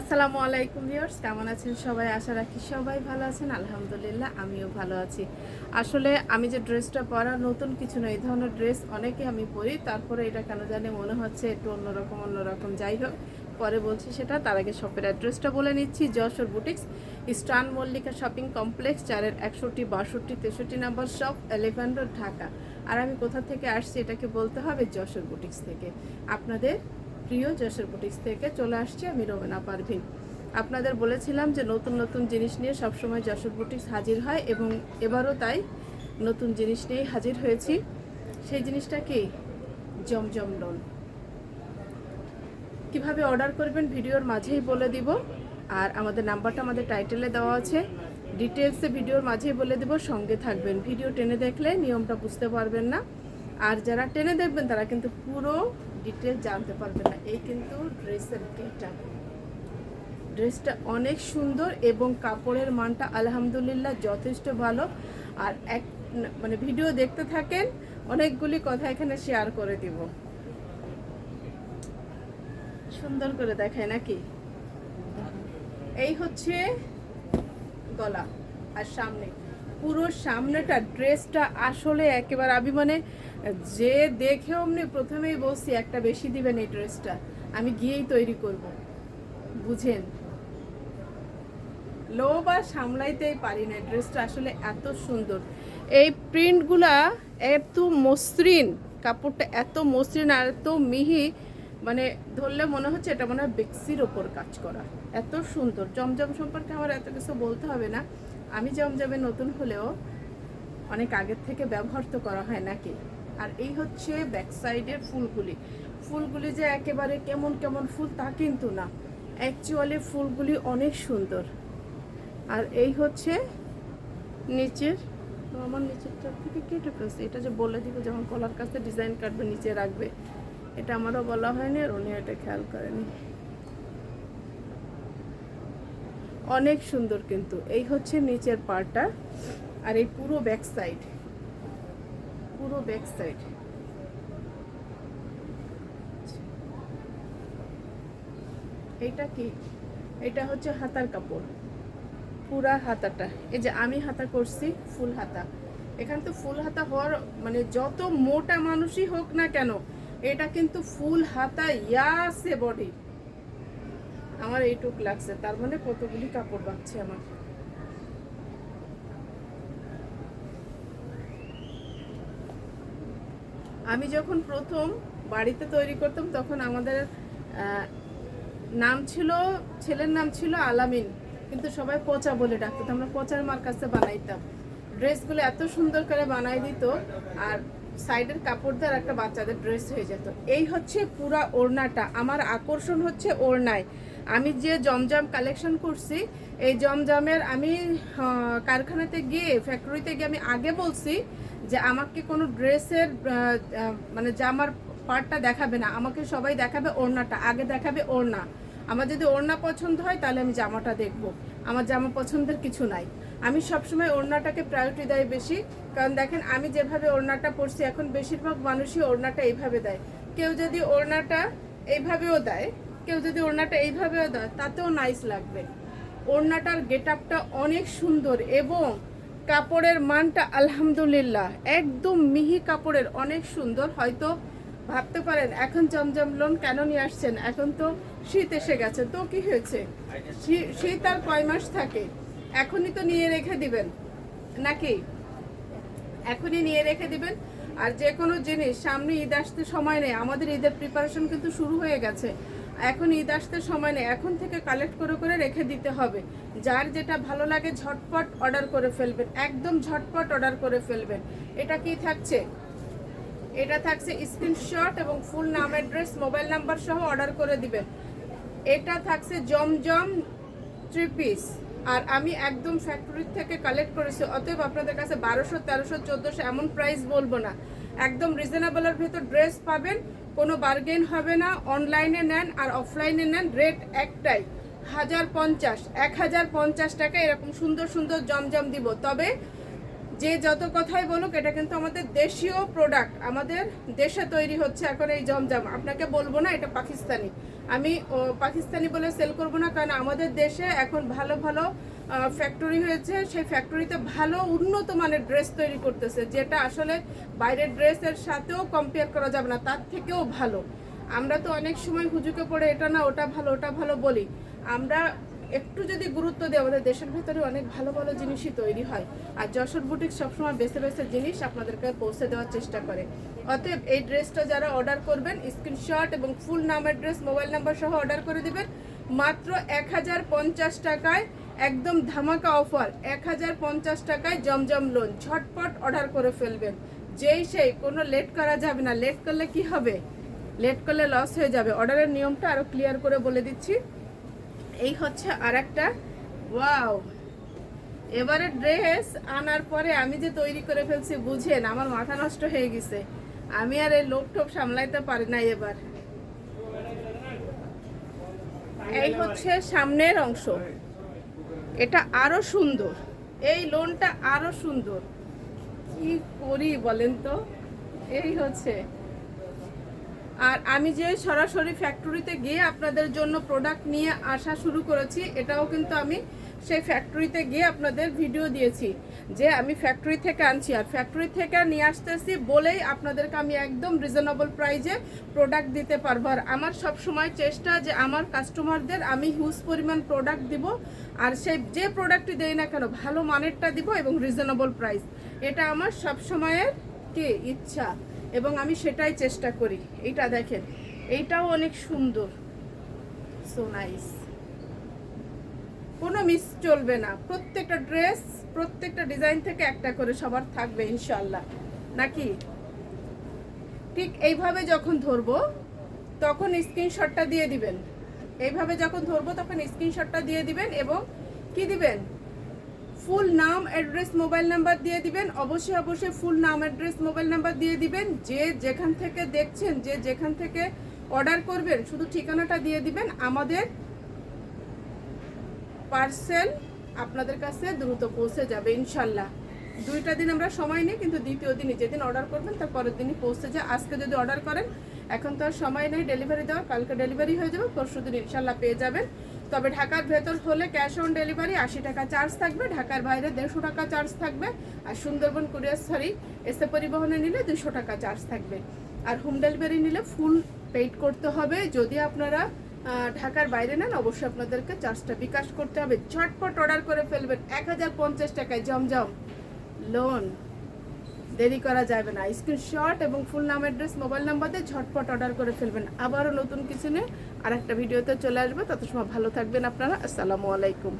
আসসালামু আলাইকুম ভিউয়ার্স, কেমন আছেন সবাই? আশা রাখি সবাই ভালো আছেন। আলহামদুলিল্লাহ, আমিও ভালো আছি। আসলে আমি যে ড্রেসটা পরা নতুন কিছু নয় এই ধরনের ড্রেস অনেকে আমি পরি, তারপরে এটা কেন জানি মনে হচ্ছে একটু অন্যরকম অন্যরকম, যাই হোক। পরে বলছি সেটা, তার আগে শপের অ্যাড্রেসটা বলে নিচ্ছি, Jashore boutiques, eastern Mallika shopping complex, চারের একষট্টি, বাষট্টি, তেষট্টি নাম্বার শপ এলিফ্যান্ট ঢাকা। আর আমি কোথা থেকে আসছি, এটাকে বলতে হবে যশোর বুটিক্স থেকে। আপনাদের প্রিয় যশোর বুটিক্স থেকে চলে আসছি আমি রোমেনা পারভিন। আপনাদের বলেছিলাম যে নতুন নতুন জিনিস নিয়ে সবসময় যশোর বুটিক্স হাজির হয় এবং এবারও তাই নতুন জিনিস নিয়েই হাজির হয়েছি। সেই জিনিসটা কি? জমজম লোন কীভাবে অর্ডার করবেন ভিডিওর মাঝেই বলে দিব। আর আমাদের নাম্বারটা আমাদের টাইটেলে দেওয়া আছে। ডিটেলসে ভিডিওর মাঝেই বলে দিব, সঙ্গে থাকবেন। ভিডিও টেনে দেখলে নিয়মটা বুঝতে পারবেন না। আর যারা টেনে দেখবেন, তারা কিন্তু পুরো ডিটেলস জানতে পারবেন না। এই কিন্তু ড্রেসের গেটা ড্রেসটা অনেক সুন্দর এবং কাপড়ের মানটা আলহামদুলিল্লাহ যথেষ্ট ভালো। আর এক মানে ভিডিও দেখতে থাকেন, অনেকগুলি কথা এখানে শেয়ার করে দিব। সুন্দর করে দেখায় নাকি? এই হচ্ছে গলা, আর সামনে। পুরো সামনেটা, ড্রেসটা আসলে একেবারে আমি মানে যে দেখে অমনি প্রথমেই বলছি, একটা বেশি দিবেন এই ড্রেসটা, আমি গিয়েই তৈরি করব। বুঝেন? লোভ আর সামলাইতেই পারি না, ড্রেসটা আসলে এত সুন্দর। এই প্রিন্টগুলা এত মসৃণ, কাপড়টা এত মসৃণ আর এত মিহি মানে ধরলে মনে হচ্ছে এটা মনে হয় বেক্সির ওপর কাজ করা। এত সুন্দর। জমজম সম্পর্কে আমার এত কিছু বলতে হবে না। আমি জমজমে নতুন হলেও অনেক আগের থেকে ব্যবহার তো করা হয় নাকি? আর এই হচ্ছে ব্যাক সাইডের ফুলগুলি। ফুলগুলি যে একেবারে কেমন কেমন ফুল তা কিন্তু না। অ্যাকচুয়ালি ফুলগুলি অনেক সুন্দর। আর এই হচ্ছে নিচের, তো আমার নিচেরটা থেকে কেটে ফেলছে। এটা যে বলে দিব, যখন কলার কাছে ডিজাইন কাটবে, নিচে রাখবে, এটা আমারও বলা হয়নি আর উনি এটা খেয়াল করেনি। অনেক সুন্দর কিন্তু। এই হচ্ছে নিচের পার্টটা আর এই পুরো ব্যাক সাইড পুরো ব্যাক সাইড এইটা কি? এটা হচ্ছে হাতার কাপড়। পুরা হাতাটা। এই যে আমি হাতা করছি, ফুল হাতা। এখানে তো ফুল হাতা হওয়ার মানে যত মোটা মানুষই হোক না কেন, এটা কিন্তু ফুল হাতা, ইয়াসে বডি আমার এইটুক লাগছে। তার মানে কতগুলি কাপড় বাঁচছে আমার। আমি যখন প্রথম বাড়িতে তৈরি করতাম, তখন আমাদের নাম ছিল, ছেলের নাম ছিল আলামিন। কিন্তু সবাই পচা বলে ডাকতো আমরা পচার মার কাছে বানাইতাম। ড্রেসগুলো এত সুন্দর করে বানাই দিত, আর সাইডের কাপড় দিয়ে আর একটা বাচ্চাদের ড্রেস হয়ে যেত। এই হচ্ছে পুরা ওড়নাটা। আমার আকর্ষণ হচ্ছে ওড়নায়। আমি যে জমজম কালেকশন করছি, এই জমজমের আমি কারখানাতে গিয়ে ফ্যাক্টরিতে গিয়ে আমি আগে বলছি যে আমাকে কোনো ড্রেসের মানে জামার পার্টটা দেখাবে না। আমাকে সবাই দেখাবে ওড়নাটা, আগে দেখাবে ওড়না। আমার যদি ওড়না পছন্দ হয়, তাহলে আমি জামাটা দেখব। আমার জামা পছন্দের কিছু নাই। আমি সবসময় ওড়নাটাকে প্রায়োরিটি দেয় বেশি। কারণ দেখেন, আমি যেভাবে ওড়নাটা পরছি, এখন বেশিরভাগ মানুষই ওড়নাটা এইভাবে দেয়। কেউ যদি ওড়নাটা এইভাবেও দেয় কেউ যদি ওড়নাটা এইভাবেও দেয়, তাতেও নাইস লাগবে। ওড়নাটার গেট আপটা অনেক সুন্দর এবং কাপড়ের মানটা আলহামদুলিল্লাহ, একদম মিহি কাপড়ের অনেক সুন্দর। হয়তো ভাবতে পারেন, এখন জমজম লোন কেন নিয়ে আসছেন? এখন তো শীত এসে গেছে। তো কি হয়েছে? শীত আর কয় মাস থাকে? এখনই তো নিয়ে রেখে দিবেন। নাকি? এখনই নিয়ে রেখে দিবেন। আর যে কোনো জিনিস, সামনে ঈদ আসতে সময় নেই। আমাদের ঈদের প্রিপারেশন কিন্তু শুরু হয়ে গেছে। এখন ঈদ আসতে সময় নেই। এখন থেকে কালেক্ট করে করে রেখে দিতে হবে। যার যেটা ভালো লাগে ঝটপট অর্ডার করে ফেলবেন। একদম ঝটপট অর্ডার করে ফেলবেন। এটা কি থাকছে? এটা থাকছে স্ক্রিনশট এবং ফুল নাম অ্যাড্রেস মোবাইল নাম্বার সহ অর্ডার করে দিবেন। এটা থাকছে জমজম থ্রি পিস আর আমি একদম ফ্যাক্টরি থেকে কালেক্ট করেছি। অতএব আপনাদের কাছে বারোশো, তেরোশো, চোদ্দোশো এমন প্রাইস বলব না। একদম রিজনেবলের ভেতর ড্রেস পাবেন, কোনো বার্গেন হবে না অনলাইনে নেন আর অফলাইনে নেন রেট একটাই, হাজার পঞ্চাশ, এক হাজার পঞ্চাশ টাকা এরকম সুন্দর সুন্দর জমজম দিব। তবে যে যত কথাই বলুক, এটা কিন্তু আমাদের দেশীয় প্রোডাক্ট আমাদের দেশে তৈরি হচ্ছে এখন এই জমজম। আপনাকে বলব না, এটা পাকিস্তানি। আমি পাকিস্তানি বলে সেল করব না, কারণ আমাদের দেশে এখন ভালো ভালো ফ্যাক্টরি হয়েছে। সেই ফ্যাক্টরিতে ভালো, উন্নত মানের ড্রেস তৈরি করতেছে, যেটা আসলে বাইরের ড্রেসের সাথেও কম্পেয়ার করা যাবে না, তার থেকেও ভালো। আমরা তো অনেক সময় হুজুকে পড়ে, এটা না, ওটা ভালো ওটা ভালো বলি। আমরা একটু যদি গুরুত্ব দিই আমাদের দেশের ভেতরে অনেক ভালো ভালো জিনিসই তৈরি হয়। আর যশোর বুটিক সবসময় বেছে বেছে জিনিস আপনাদেরকে পৌঁছে দেওয়ার চেষ্টা করে। অতএব এই ড্রেসটা যারা অর্ডার করবেন স্ক্রিনশট এবং ফুল নামের ড্রেস মোবাইল নাম্বার সহ অর্ডার করে দেবেন, মাত্র এক হাজার পঞ্চাশ টাকায় একদম ধামাকা অফার এক হাজার পঞ্চাশ টাকায় জমজম লোন ঝটপট অর্ডার করে ফেলবেন। যেই সেই, কোনো লেট করা যাবে না। লেট করলে কি হবে? লেট করলে লস হয়ে যাবে। অর্ডারের নিয়মটা আরও ক্লিয়ার করে বলে দিচ্ছি। এই হচ্ছে আর একটা ওয়াও! এবারে ড্রেস আনার পরে আমি যে তৈরি করে ফেলছি, বুঝেন, আমার মাথা নষ্ট হয়ে গেছে। আমি আর এই লোক টোপ সামলাইতে পারি না এবার। এই হচ্ছে সামনের অংশ। এটা আরও সুন্দর। এই লোনটা আরও সুন্দর। কি করি বলেন তো? এই হচ্ছে। আর আমি যে সরাসরি ফ্যাক্টরিতে গিয়ে আপনাদের জন্য প্রোডাক্ট নিয়ে আসা শুরু করেছি, এটাও কিন্তু আমি সেই ফ্যাক্টরিতে গিয়ে আপনাদের ভিডিও দিয়েছি যে আমি ফ্যাক্টরি থেকে আনছি। আর ফ্যাক্টরি থেকে নিয়ে আসতেছি বলেই আপনাদেরকে আমি একদম রিজনেবল প্রাইজে প্রোডাক্ট দিতে পারব। আর আমার সব সময় চেষ্টা যে আমার কাস্টমারদের আমি হিউজ পরিমাণ প্রোডাক্ট দিব, আর সেই যে প্রোডাক্টই দেই না কেন, ভালো মানেরটা দিব এবং রিজনেবল প্রাইস এটা আমার সব সময়ের কি ইচ্ছা। এবং আমি সেটাই চেষ্টা করি। এইটা দেখেন, এইটাও অনেক সুন্দর। সো নাইস কোনো মিস চলবে না। প্রত্যেকটা ড্রেস প্রত্যেকটা ডিজাইন থেকে একটা করে সবার থাকবে ইনশাল্লাহ নাকি? ঠিক এইভাবে যখন ধরবো, তখন স্ক্রিনশটটা দিয়ে দিবেন। এইভাবে যখন ধরবো, তখন স্ক্রিনশটটা দিয়ে দিবেন এবং কি দিবেন? ফুল নাম অ্যাড্রেস মোবাইল নাম্বার দিয়ে দিবেন। অবশ্যই অবশ্যই ফুল নাম অ্যাড্রেস মোবাইল নাম্বার দিয়ে দিবেন। যে যেখান থেকে দেখছেন, যে যেখান থেকে অর্ডার করবেন, শুধু ঠিকানাটা দিয়ে দিবেন। আমাদের পার্সেল আপনাদের কাছে দ্রুত পৌঁছে যাবে, ইনশাল্লাহ। দুইটা দিন আমরা সময় নিই, কিন্তু দ্বিতীয় দিনই যেদিন অর্ডার করবেন, তার পরের দিনই পৌঁছে যায়। আজকে যদি অর্ডার করেন, এখন তো আর সময় নেই ডেলিভারি দেওয়ার, কালকে ডেলিভারি হয়ে যাবে, পরশু দিন ইনশাল্লাহ পেয়ে যাবেন। তবে ঢাকার ভেতর হলে ক্যাশ অন ডেলিভারি আশি টাকা চার্জ থাকবে, ঢাকার বাইরে দেড়শো টাকা চার্জ থাকবে, আর সুন্দরবন কুরিয়ার, সরি, এসে পরিবহনে নিলে দুশো টাকা চার্জ থাকবে। আর হোম ডেলিভারি নিলে ফুল পেইড করতে হবে। যদি আপনারা ঢাকার বাইরে নেন, অবশ্যই আপনাদেরকে চার্জটা বিকাশ করতে হবে। ঝটপট অর্ডার করে ফেলবেন। এক হাজার পঞ্চাশ টাকায় জমজম লোন। দেরি করা যাবে না। স্ক্রিনশট এবং ফুল নাম, অ্যাড্রেস, মোবাইল নাম্বার দিয়ে ঝটপট অর্ডার করে ফেলবেন। আবারও নতুন কিছু নিয়ে আর একটা ভিডিওতে চলে আসবে তত সময় ভালো থাকবেন আপনারা আসসালামু আলাইকুম।